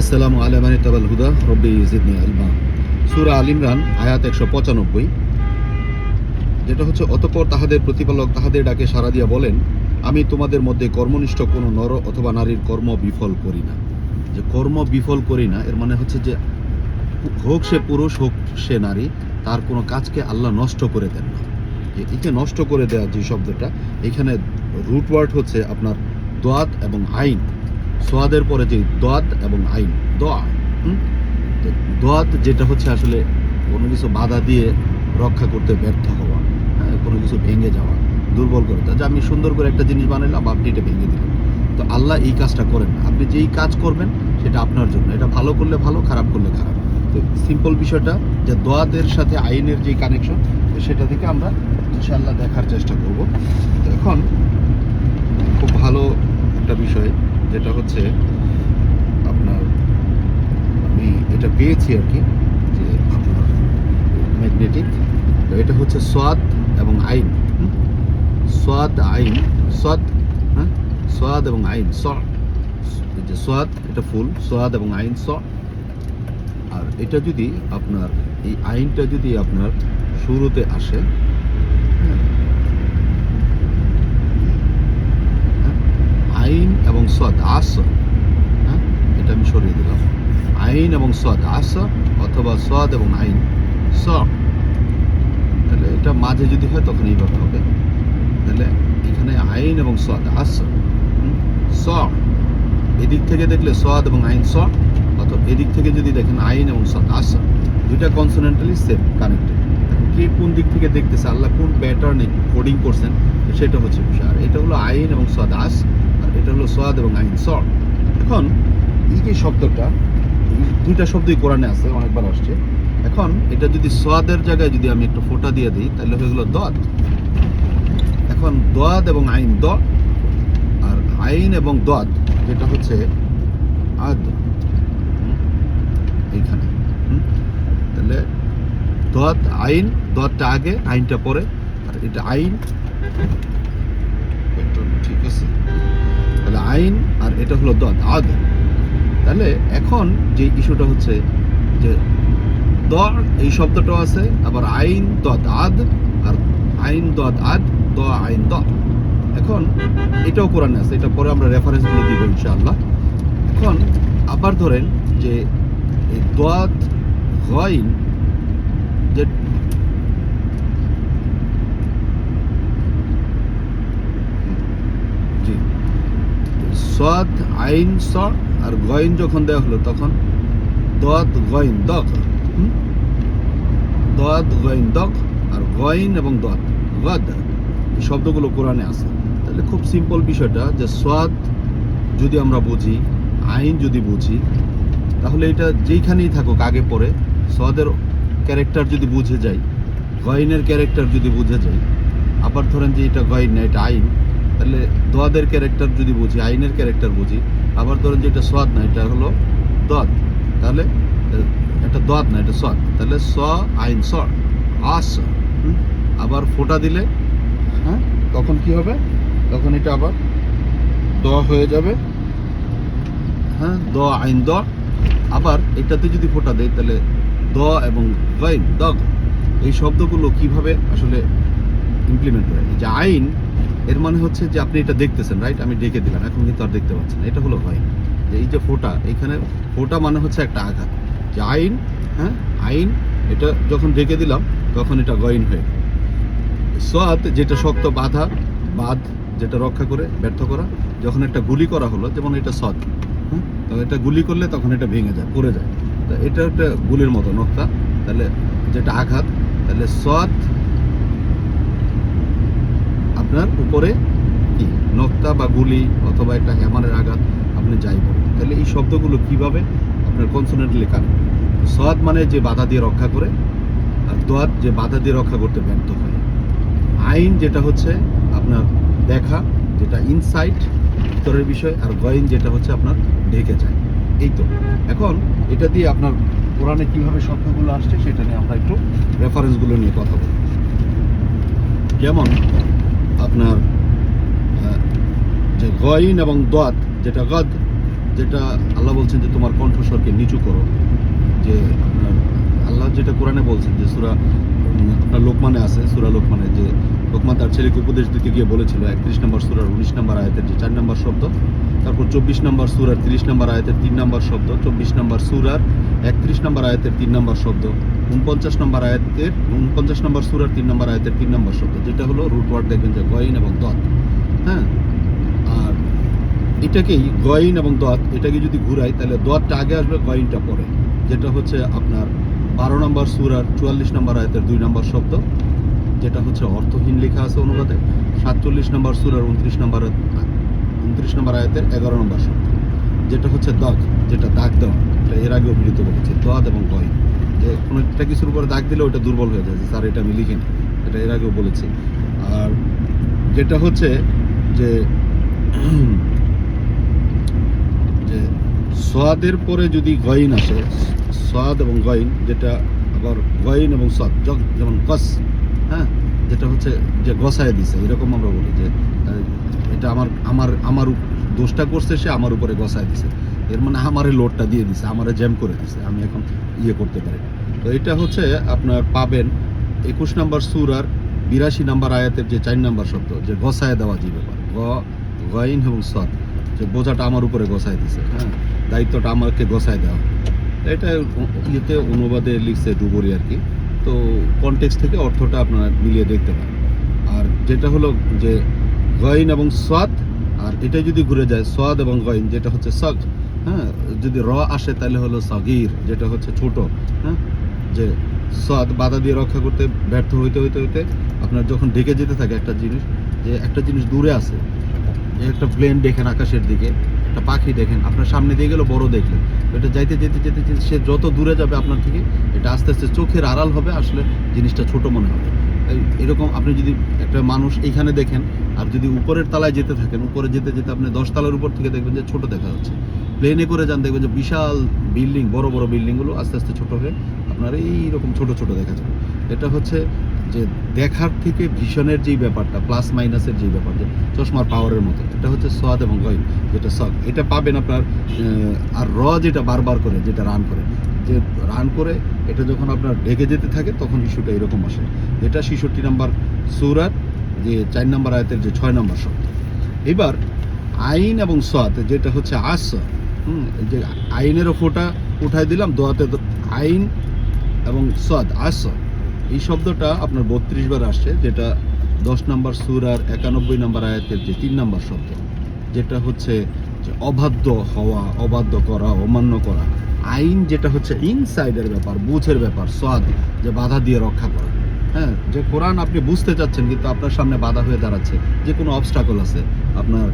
আসসালামু আলাইকুম তাবাল হুদা, রব্বি জিদনি আলমা। সূরা আল ইমরান, আয়াত একশো পঁচানব্বই। যেটা হচ্ছে, অতঃপর তাহাদের প্রতিপালক তাহাদের ডাকে সাড়া দিয়া বলেন, আমি তোমাদের মধ্যে কর্মনিষ্ঠ কোনো নর অথবা নারীর কর্ম বিফল করি না। যে কর্ম বিফল করি না, এর মানে হচ্ছে যে, হোক সে পুরুষ, হোক সে নারী, তার কোনো কাজকে আল্লাহ নষ্ট করে দেন না। যে নষ্ট করে দেওয়া যে শব্দটা, এখানে রুট ওয়ার্ড হচ্ছে আপনার দোয়াত এবং আইন। সোয়াদের পরে যে দোয়াত এবং আইন দোয়া তো দোয়াত যেটা হচ্ছে আসলে কোনো কিছু বাধা দিয়ে রক্ষা করতে ব্যর্থ হওয়া হ্যাঁ, কোনো কিছু ভেঙে যাওয়া দুর্বল করে। দেওয়া যে আমি সুন্দর করে একটা জিনিস বানাইলাম আপনি এটা ভেঙে দিলেন। তো আল্লাহ এই কাজটা করেন আপনি যেই কাজ করবেন সেটা আপনার জন্য। এটা ভালো করলে ভালো খারাপ করলে খারাপ। তো সিম্পল বিষয়টা যে দোয়াতের সাথে আইনের যে কানেকশন সেটা থেকে আমরা ইনশাল্লাহ দেখার চেষ্টা করব। তো এখন খুব ভালো একটা বিষয় যেটা হচ্ছে আপনার আমি এটা পেয়েছি আর কি যে আপনার ম্যাগনেটিক এটা হচ্ছে সোয়াদ এবং আইন? সোয়াদ আইন সোয়াদ হ্যাঁ সোয়াদ এবং আইন স যে সোয়াদ এটা ফুল সোয়াদ এবং আইন স আর এটা যদি আপনার এই আইনটা যদি আপনার শুরুতে আসে হ্যাঁ, আইন এবং সদ আস হ্যাঁ? এটা আমি সরিয়ে দিলাম। আইন এবং সদ আস অথবা সদ এবং আইন স। তাহলে এটা মাঝে যদি হয় তখন এইভাবে হবে। তাহলে এখানে আইন এবং সদ আস স। এদিক থেকে দেখলে সদ এবং আইন স, অথবা এদিক থেকে যদি দেখেন আইন এবং সদ আস, দুইটা কনসোনেন্টালি সেম কানেক্টেড কে কোন দিক থেকে দেখতেছে? আল্লাহ কোন প্যাটার্নে কোডিং করছেন? সেটা হচ্ছে বিষয়। আর এটা হলো আইন এবং সদ আস আর এটা হলো সোয়াদ এবং আইন। স এখন এই যে শব্দটা দুইটা শব্দই কোরআনে আছে, অনেকবার আসছে। এখন এটা যদি সোয়াদের জায়গায় যদি আমি একটু ফোঁটা দিয়ে দিই, তাহলে হয়ে গেলো দদ এখন দোয়াদ এবং আইন, দ আর আইন এবং দদ যেটা হচ্ছে আদ। এইখানে। তাহলে দদ আইন দদটা আগে, আইনটা পরে। আর এটা আইন। ঠিক আছে। তাহলে আইন আর এটা হলো দদ, আদ। তাহলে এখন যে ইস্যুটা হচ্ছে যে দ এই শব্দটাও আছে, আবার আইন দদ, আদ, আর আইন দদ, আদ, দ, আইন দ এখন এটাও কোরআনে আছে, এটা পরে আমরা রেফারেন্সগুলো দিব ইনশাআল্লাহ। এখন আবার ধরেন যে দদ গইন যে সদ আইন স আর গইন যখন দেওয়া হলো, তখন দদ গইন দক? দদ গইন দক আর গইন এবং দদ গদ। এই শব্দগুলো কোরআনে আছে। তাহলে খুব সিম্পল বিষয়টা যে সদ যদি আমরা বুঝি, আইন যদি বুঝি, তাহলে এটা যেইখানেই থাকুক, আগে পরে সদের ক্যারেক্টার যদি বুঝে যাই, গয়নের ক্যারেক্টার যদি বুঝে যাই, আবার ধরেন যে এটা গয়ন না, এটা আইন তাহলে দোয়াদের ক্যারেক্টার যদি বুঝি, আইনের ক্যারেক্টার বুঝি, আবার ধরেন যে এটা সোয়াদ না, এটা হলো দদ তাহলে এটা দদ না, এটা সোয়াদ তাহলে স আইন, স আস? আবার ফোটা দিলে হ্যাঁ তখন কি হবে? তখন এটা আবার দ হয়ে যাবে হ্যাঁ দ আইন, দ। আবার এটাতে যদি ফোটা দেয়, তাহলে দ এবং গাইন দগ, এই শব্দগুলো কীভাবে আসলে ইমপ্লিমেন্ট হয়? যে আইন মানে হচ্ছে যে আপনি এটা দেখতেছেন রাইট আমি ডেকে দিলাম, এখন কিন্তু আর দেখতে পাচ্ছেন এটা হলো গাইন যে এই যে ফোঁটা, এখানে ফোঁটা মানে হচ্ছে একটা আঘাত। যে আইন হ্যাঁ? আইন, এটা যখন ডেকে দিলাম, তখন এটা গইন হয়ে। সোয়াদ, যেটা শক্ত বাধা বাদ যেটা রক্ষা করে, ব্যর্থ করা, যখন একটা গুলি করা হলো, যেমন এটা সৎ হ্যাঁ? তো এটা গুলি করলে তখন এটা ভেঙে যায়, পড়ে যায়। তো এটা একটা গুলির মতো নক্তা। তাহলে যেটা আঘাত, তাহলে সদ আপনার উপরে কি? নক্তা বা গুলি অথবা একটা হ্যামারের আঘাত আপনি যাই বলেন। তাহলে এই শব্দগুলো কীভাবে আপনার কনসোনেন্ট লেখা সদ মানে যে বাধা দিয়ে রক্ষা করে আর দোয়াত যে বাধা দিয়ে রক্ষা করতে ব্যর্থ হয়। আইন যেটা হচ্ছে আপনার দেখা, যেটা ইনসাইট ভিতরের বিষয় আর গয়েন যেটা হচ্ছে আপনার ঢেকে যায়। এই তো। এখন এটা দিয়ে আপনার কোরআনে কীভাবে শব্দগুলো আসছে সেটা নিয়ে আমরা একটু রেফারেন্সগুলো নিয়ে কথা বলি যেমন আপনার যে গইন এবং দোয়াত যেটা গদ, যেটা আল্লাহ বলছেন যে তোমার কণ্ঠস্বরকে নিচু করো। যে আপনার, আল্লাহ যেটা কোরআনে বলছেন যে সুরা আপনার লোকমানে আছে, সুরা লোকমানে, যে লোকমান তার ছেলেকে উপদেশ দিতে গিয়ে বলেছিল, একত্রিশ নম্বর সুরার উনিশ নম্বর আয়াতের যে চার নম্বর শব্দ, তারপর চব্বিশ নম্বর সুরার তিরিশ নম্বর আয়াতের তিন নম্বর শব্দ, চব্বিশ নম্বর সুরার একত্রিশ নম্বর আয়াতের তিন নম্বর শব্দ, উনপঞ্চাশ নম্বর আয়াতের, উনপঞ্চাশ নম্বর সুরার তিন নম্বর আয়াতের তিন নম্বর শব্দ, যেটা হলো রুট ওয়ার্ড দেখবেন যে গয়িন এবং দত হ্যাঁ? আর এটাকেই গয়িন এবং দত, এটাকে যদি ঘুরাই, তাহলে দতটা আগে আসবে, গয়নটা পরে, যেটা হচ্ছে আপনার বারো নম্বর সুরার চুয়াল্লিশ নম্বর আয়তের দুই নম্বর শব্দ, যেটা হচ্ছে অর্থহীন লেখা আছে অনুবাদে, সাতচল্লিশ নম্বর সুরার উনত্রিশ নম্বর উনত্রিশ নম্বর আয়তের এগারো নম্বর শব্দ, যেটা হচ্ছে দাগ, যেটা দাগ দেওয়া এটা এর আগে অভিহিত করেছি দাদ এবং গয়িন যে কোনো একটা কিছুর উপরে দাগ দিলে ওটা দুর্বল হয়ে যায় স্যার এটা আমি লিখিনি, এটা এর আগেও বলেছি। আর যেটা হচ্ছে যে সোয়াদের পরে যদি গয়িন আসে, সোয়াদ এবং গয়িন, যেটা আবার গয়িন এবং সোয়াদ যেমন কস হ্যাঁ যেটা হচ্ছে যে গসায় দিছে, এরকম আমরা বলি যে এটা আমার আমার আমার দোষটা করছে সে আমার উপরে গসায় দিছে। এর মানে আমারে লোডটা দিয়ে দিছে, আমারে জ্যাম করে দিছে, আমি এখন ইয়ে করতে পারি তো এটা হচ্ছে আপনার পাবেন একুশ নম্বর সুরার বিরাশি নম্বর আয়াতের যে চার নম্বর শব্দ, যে গসায় দেওয়া যে ব্যাপার, গ, গয়িন এবং সৎ যে বোঝাটা আমার উপরে গসায় দিছে হ্যাঁ। দায়িত্বটা আমাকে গসায় দেওয়া এটা ইয়েতে অনুবাদে লিখছে ডুবরি আর কি। তো কনটেক্স থেকে অর্থটা আপনারা মিলিয়ে দেখতে পারেন। আর যেটা হলো যে গয়িন এবং সাদ আর এটা যদি ঘুরে যায় সাদ এবং গয়িন যেটা হচ্ছে সগ হ্যাঁ যদি র আসে তাহলে হলো সগির, যেটা হচ্ছে ছোট হ্যাঁ যে সাদ বাধা দিয়ে রক্ষা করতে ব্যর্থ হইতে হইতে হইতে, আপনার যখন ডেকে যেতে থাকে একটা জিনিস, যে একটা জিনিস দূরে আছে একটা প্লেন দেখেন আকাশের দিকে, একটা পাখি দেখেন, আপনার সামনে দিয়ে গেলে বড় দেখলেন। এটা যাইতে যেতে যেতে যেতে সে যত দূরে যাবে আপনার থেকে, এটা আস্তে আস্তে চোখের আড়াল হবে, আসলে জিনিসটা ছোট মনে হবে। এরকম আপনি যদি একটা মানুষ এইখানে দেখেন, আর যদি উপরের তলায় যেতে থাকেন, উপরে যেতে যেতে আপনি দশ তলার উপর থেকে দেখবেন যে ছোট দেখা যাচ্ছে। প্লেনে করে যান, দেখবেন যে বিশাল বিল্ডিং বড় বড় বিল্ডিংগুলো আস্তে আস্তে ছোট হয়ে আপনার এইরকম ছোট ছোট দেখা যাবে। এটা হচ্ছে যে দেখার থেকে ভিশনের যেই ব্যাপারটা প্লাস মাইনাসের যেই ব্যাপার, যে চশমার পাওয়ারের মতো, এটা হচ্ছে সোয়াদ এবং গয়ন, যেটা সক এটা পাবেন আপনার আর র যেটা বারবার করে, যেটা রান করে। যে রান করে, এটা যখন আপনার ঢেকে যেতে থাকে, তখন ইস্যুটা এরকম আসে। যেটা ছেষট্টি নাম্বার সুরাত, যে চার নাম্বার আয়তের যে ছয় নম্বর শব্দ। এবার, আইন এবং সোয়াত যেটা হচ্ছে আস যে আইনেরও ফোটা উঠাই দিলাম, দোয়াতে আইন এবং সোয়াদ আস এই শব্দটা আপনার বত্রিশ বার আসছে, যেটা দশ নম্বর সুর আর একানব্বই নম্বর আয়াতের যে তিন নম্বর শব্দ, যেটা হচ্ছে অবাধ্য হওয়া, অবাধ্য করা, অমান্য করা। আইন যেটা হচ্ছে ইনসাইডের ব্যাপার, বুঝের ব্যাপার, সোয়াদ, যে বাধা দিয়ে রক্ষা করা। হ্যাঁ যে কোরআন আপনি বুঝতে চাচ্ছেন, কিন্তু আপনার সামনে বাধা হয়ে দাঁড়াচ্ছে, যে কোনো অবস্টাকল আছে, আপনার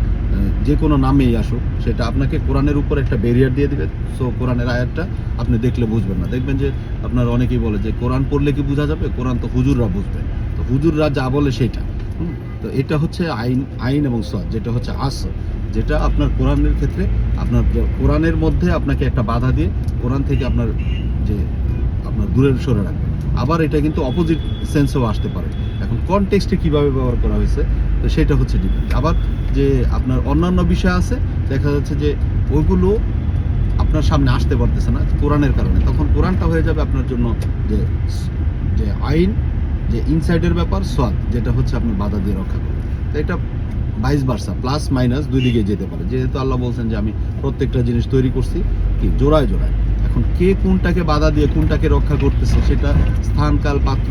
যে কোনো নামেই আসুক, সেটা আপনাকে কোরআনের উপর একটা ব্যারিয়ার দিয়ে দেবে। সো কোরআনের আয়াতটা আপনি দেখলে বুঝবেন না। দেখবেন যে আপনার অনেকেই বলে যে, কোরআন পড়লে কি বোঝা যাবে? কোরআন তো হুজুররা বুঝবে। তো হুজুররা যা বলে সেটা। তো এটা হচ্ছে আইন আইন এবং সদ যেটা হচ্ছে আস যেটা আপনার কোরআনের ক্ষেত্রে আপনার কোরআনের মধ্যে আপনাকে একটা বাধা দিয়ে কোরআন থেকে আপনার যে, আপনার দূরে সরে রাখবে। আবার এটা কিন্তু অপোজিট সেন্সেও আসতে পারে। এখন কনটেক্সটে কীভাবে ব্যবহার করা হয়েছে? তো সেটা হচ্ছে ডিপেন্ড আবার যে আপনার অন্যান্য বিষয় আছে, দেখা যাচ্ছে যে ওইগুলো আপনার সামনে আসতে পারতেছে না কোরআনের কারণে। তখন কোরআনটা হয়ে যাবে আপনার জন্য যে যে আইন, যে ইনসাইডের ব্যাপার সোয়াদ যেটা হচ্ছে আপনার বাধা দিয়ে রক্ষা করবে তো এটা বাইশ বার্সা প্লাস মাইনাস দুই দিকে যেতে পারে। যেহেতু আল্লাহ বলছেন যে আমি প্রত্যেকটা জিনিস তৈরি করছি, কি? জোড়ায় জোড়ায়। এখন কে কোনটাকে বাধা দিয়ে কোনটাকে রক্ষা করতেছে, সেটা স্থানকাল, পাত্র,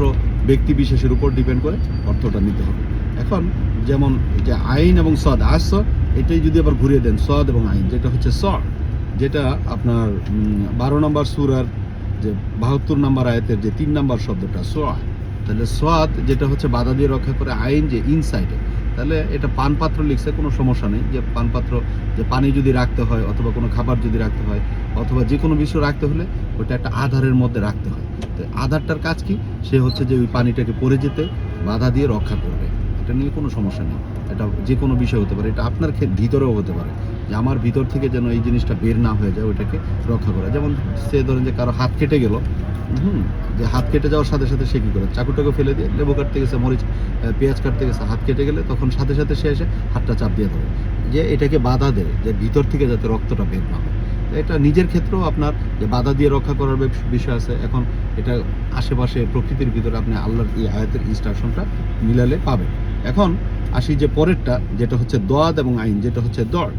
ব্যক্তি বিশেষের উপর ডিপেন্ড করে অর্থটা নিতে হবে। এখন যেমন যে আইন এবং সদ আস এটাই যদি আবার ঘুরিয়ে দেন, সদ এবং আইন, যেটা হচ্ছে স যেটা আপনার বারো নম্বর সুরার যে বাহাত্তর নম্বর আয়াতের যে তিন নম্বর শব্দটা সোয়া তাহলে সোয়াদ যেটা হচ্ছে বাধা দিয়ে রক্ষা করে আইন যে ইনসাইডে তাহলে এটা পানপাত্র লিখছে, কোনো সমস্যা নেই, যে পানপাত্র, যে পানি যদি রাখতে হয়, অথবা কোনো খাবার যদি রাখতে হয়, অথবা যে কোনো বিষয় রাখতে হলে ওটা একটা আধারের মধ্যে রাখতে হয়। তো আধারটার কাজ কি? সে হচ্ছে যে ওই পানিটাকে পড়ে যেতে, বাধা দিয়ে রক্ষা করবে। এটা নিয়ে কোনো সমস্যা নেই। এটা যে কোনো বিষয় হতে পারে, এটা আপনার ভিতরেও হতে পারে। যে আমার ভিতর থেকে যেন এই জিনিসটা বের না হয়ে যায় ওটাকে রক্ষা করা। যেমন সে ধরেন যে কারও হাত কেটে গেল, হুম, যে হাত কেটে যাওয়ার সাথে সাথে সে কী করে? চাকুটাকে ফেলে দিয়ে লেবু কাটতে গেছে, মরিচ পেঁয়াজ কাটতে গেছে, হাত কেটে গেলে তখন সাথে সাথে সে এসে হাতটা চাপ দিয়ে ধরে। যে এটাকে বাধা দেয়, যে ভিতর থেকে যাতে রক্তটা বের না হয়। এটা নিজের ক্ষেত্রেও আপনার যে বাধা দিয়ে রক্ষা করার বিষয় আছে। এখন এটা আশেপাশে প্রকৃতির ভিতরে আপনি আল্লাহর এই আয়াতের ইনস্ট্রাকশনটা মিলালে পাবেন। এখন আসি যে পরেরটা, যেটা হচ্ছে দোয়াদ এবং আইন, যেটা হচ্ছে দর,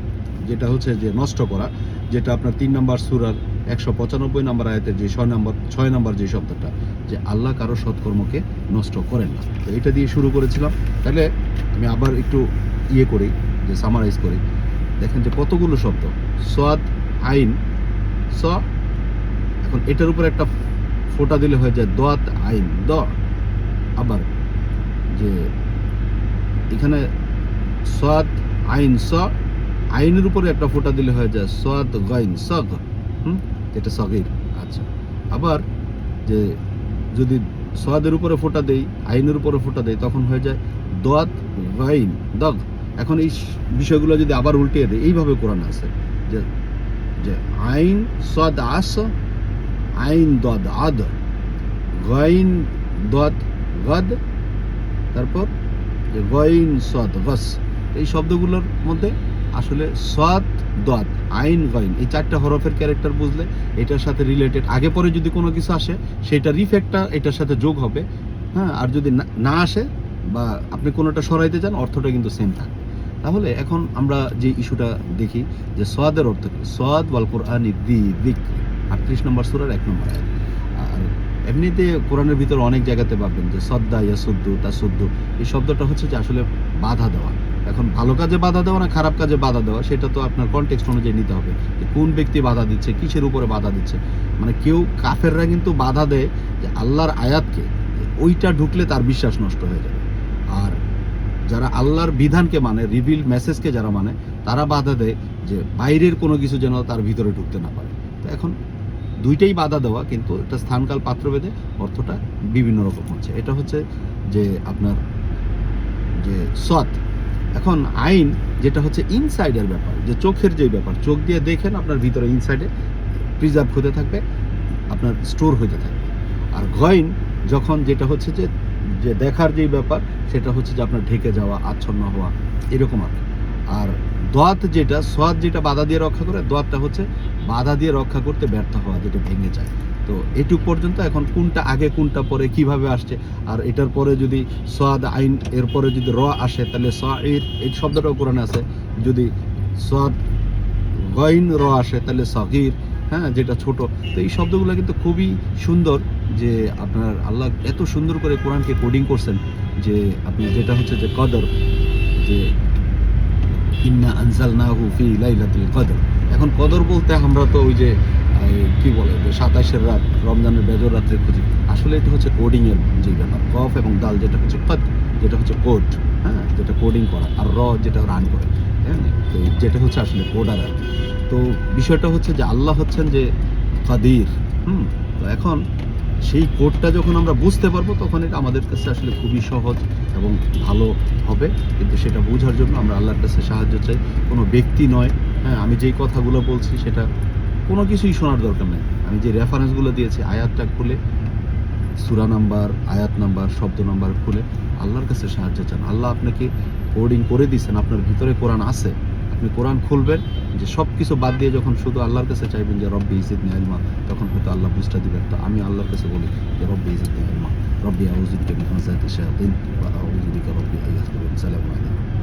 যেটা হচ্ছে যে নষ্ট করা, যেটা আপনার তিন নম্বর সুরার একশো পঁচানব্বই নম্বর আয়াতের যে ছয় নম্বর ছয় নম্বর যে শব্দটা, যে আল্লাহ কারও সৎকর্মকে নষ্ট করেন না। তো এটা দিয়ে শুরু করেছিলাম। তাহলে আমি আবার একটু ইয়ে করি, যে সামারাইজ করি। দেখেন যে কতগুলো শব্দ সোয়াদ আইন, স, এখন এটার উপর একটা ফোঁটা দিলে হয়ে যায় দোয়াত আইন দ আবার যে এখানে সোয়াদ আইন, স আইনের উপরে একটা ফোঁটা দিলে হয়ে যায় সোয়াদ গাইন, সগ। হুম? এটা সগির। আচ্ছা। আবার যে যদি সোয়াদের উপরে ফোঁটা দেই, আইনের উপরে ফোঁটা দেই, তখন হয়ে যায় দোয়াত গাইন, দগ। এখন এই বিষয়গুলো যদি আবার উল্টিয়ে দেয় এইভাবে কোরআন আছে যে যে আইন সদ আস, আইন দদ আদ। গাইন দদ গদ। তারপর যে গইন সদ, গস, এই শব্দগুলোর মধ্যে আসলে সদ, দদ, আইন, গইন, এই চারটা হরফের ক্যারেক্টার বুঝলে এটার সাথে রিলেটেড আগে পরে যদি কোনো কিছু আসে, সেটার ইফেক্টটা এটার সাথে যোগ হবে। হ্যাঁ আর যদি না- আসে বা আপনি কোনোটা সরাইতে চান, অর্থটা কিন্তু সেম থাকবে। তাহলে এখন আমরা যে ইস্যুটা দেখি, যে সোয়াদের অর্থ কি? সোয়াদ ওয়াল কোরআন দি দিক আটত্রিশ নম্বর সুরার এক নম্বর আয়াত। এমনিতে কোরআনের ভিতরে অনেক জায়গাতে পাবেন যে সদ্দা ইয়া সুদ্দু তা সুদ্দু এই শব্দটা হচ্ছে যে আসলে বাধা দেওয়া। এখন ভালো কাজে বাধা দেওয়া না খারাপ কাজে বাধা দেওয়া, সেটা তো আপনার কনটেক্সট অনুযায়ী নিতে হবে যে কোন ব্যক্তি বাধা দিচ্ছে, কিসের উপরে বাধা দিচ্ছে। মানে কেউ কাফেররা কিন্তু বাধা দেয় যে আল্লাহর আয়াতকে, ওইটা ঢুকলে তার বিশ্বাস নষ্ট হয়ে যাবে। আর যারা আল্লাহর বিধানকে মানে রিভিল মেসেজকে যারা মানে তারা বাধা দেয় যে বাইরের কোনো কিছু যেন তার ভিতরে ঢুকতে না পারে। তো এখন দুইটাই বাধা দেওয়া, কিন্তু এটা স্থানকাল পাত্রভেদে অর্থটা বিভিন্ন রকম হচ্ছে। এটা হচ্ছে যে আপনার যে সৎ, এখন আইন যেটা হচ্ছে ইনসাইডের ব্যাপার, যে চোখের যে ব্যাপার, চোখ দিয়ে দেখেন আপনার ভিতরে, ইনসাইডে প্রিজার্ভ হতে থাকবে, আপনার স্টোর হতে থাকবে। আর গয়ন যখন যেটা হচ্ছে যে যে দেখার যেই ব্যাপার, সেটা হচ্ছে যে আপনার ঢেকে যাওয়া, আচ্ছন্ন হওয়া, এরকম আর আর দোয়াত যেটা সোয়াদ যেটা বাধা দিয়ে রক্ষা করে, দোয়াতটা হচ্ছে বাধা দিয়ে রক্ষা করতে ব্যর্থ হওয়া যেটা ভেঙে যায়। তো এটুক পর্যন্ত এখন কোনটা আগে, কোনটা পরে, কীভাবে আসছে? আর এটার পরে যদি সোয়াদ আইন, এর পরে যদি র আসে, তাহলে স এই শব্দটাও কোরআনে আছে, যদি সোয়াদ গইন র আসে, তাহলে সগির হ্যাঁ যেটা ছোট। তো এই শব্দগুলো কিন্তু খুবই সুন্দর যে আপনার আল্লাহ এত সুন্দর করে কোরআনকে কোডিং করছেন যে আপনি যেটা হচ্ছে যে কদর, যে ইন্না আনজালনাহু ফি লাইলাতুল কদর। এখন কদর বলতে আমরা তো ওই যে কি বলে, যে সাতাশের রাত, রমজানের বেজর রাত্রে খুঁজি। আসলে এটা হচ্ছে কোডিং এর যে ব্যাপার। কফ এবং দাল যেটা হচ্ছে কদ, যেটা হচ্ছে কোড হ্যাঁ? যেটা কোডিং করা। আর র যেটা রান করে হ্যাঁ? তো যেটা হচ্ছে আসলে কোডার আর। তো বিষয়টা হচ্ছে যে আল্লাহ হচ্ছেন যে কাদির, হুম? তো এখন সেই কোডটা যখন আমরা বুঝতে পারব, তখন এটা আমাদের কাছে আসলে খুবই সহজ এবং ভালো হবে। কিন্তু সেটা বোঝার জন্য আমরা আল্লাহর কাছে সাহায্য চাই। কোনো ব্যক্তি নয়। হ্যাঁ আমি যেই কথাগুলো বলছি, সেটা কোনো কিছুই শোনার দরকার নেই। আমি যে রেফারেন্সগুলো দিয়েছি, আয়াতটা খুলে, সুরা নাম্বার, আয়াত নাম্বার, শব্দ নাম্বার খুলে আল্লাহর কাছে সাহায্য চান। আল্লাহ আপনাকে কোডিং করে দিয়েছেন। আপনার ভিতরে কোরআন আছে। আপনি কোরআন খুলবেন, যে সব কিছু বাদ দিয়ে যখন শুধু আল্লাহর কাছে চাইবেন যে রব্বি ইজিদ নিয়ালমা তখন হয়তো আল্লাহ বুঝটা দিবেন। তো আমি আল্লাহর কাছে বলি যে রব্বি ইজিদ নিয়ালমা রব্বি আউজিদ কে মিহাজাতি ওয়া আউযু রব্বি আলাইকুম